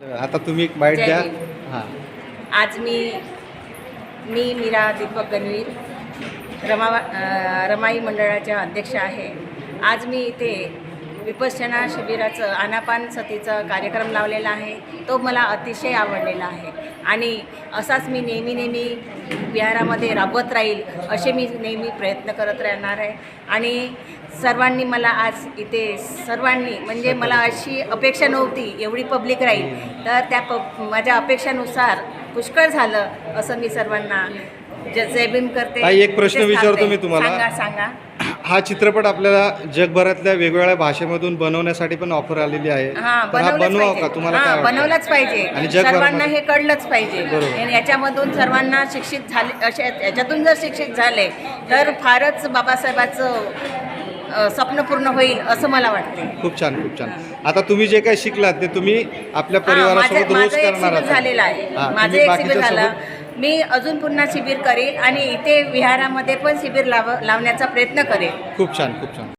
आता तुम्ही एक बाईट द्या. हां. आज मी मी मीरा दीपक गणवीर रमा रमाई मंडळाच्या अध्यक्ष आहे. आज मी इथे विपश्यना शिबिराचं आनापान सतीचा कार्यक्रम लावलेला आहे. तो मला अतिशय आवडलेला आहे. आणि असाच मी नेहमी नेहमी बिहारामध्ये राबवत राहील असे मी नेहमी प्रयत्न करत राहणार आहे. आणि सर्वांनी मला आज इथे सर्वांनी म्हणजे मला अशी अपेक्षा नव्हती एवढी पब्लिक राहील. तर त्या प माझ्या अपेक्षानुसार पुष्कळ झालं असं मी सर्वांना जय भीम करते. एक प्रश्न विचारतो. मी तुम्हाला. सांगा सांगा. हा चित्रपट आपल्याला जगभरातल्या वेगवेगळ्या भाषेमधून बनवण्यासाठी पण ऑफर आलेली आहे. हा तर हा बनवलंच बनवावं का? पाहिजे. तुम्हाला हा काय वाटतं? बनवलंच पाहिजे. आणि जगभरामध्ये- सर्वांना हे कळलंच पाहिजे. बरोबर. आणि याच्यामधून सर्वांना शिक्षित झाले अशा याच्यातून जर शिक्षित झाले तर फारच बाबासाहेबाचं अ, स्वप्न पूर्ण होईल असं मला वाटते खूप छान खूप छान. आता तुम्ही जे काही शिकलात ते तुम्ही आपल्या हा, माझं परिवारासोबत रोज माझं एक करणार शिबिर झालेलं आहे. हा, माझं तुम्ही एक शिबिर बाकीच्या झालं. सोबत- मी अजून पुन्हा शिबिर करेल आणि इथे विहारामध्ये पण शिबिर लाव लावण्याचा प्रयत्न करेल खूप छान खूप छान.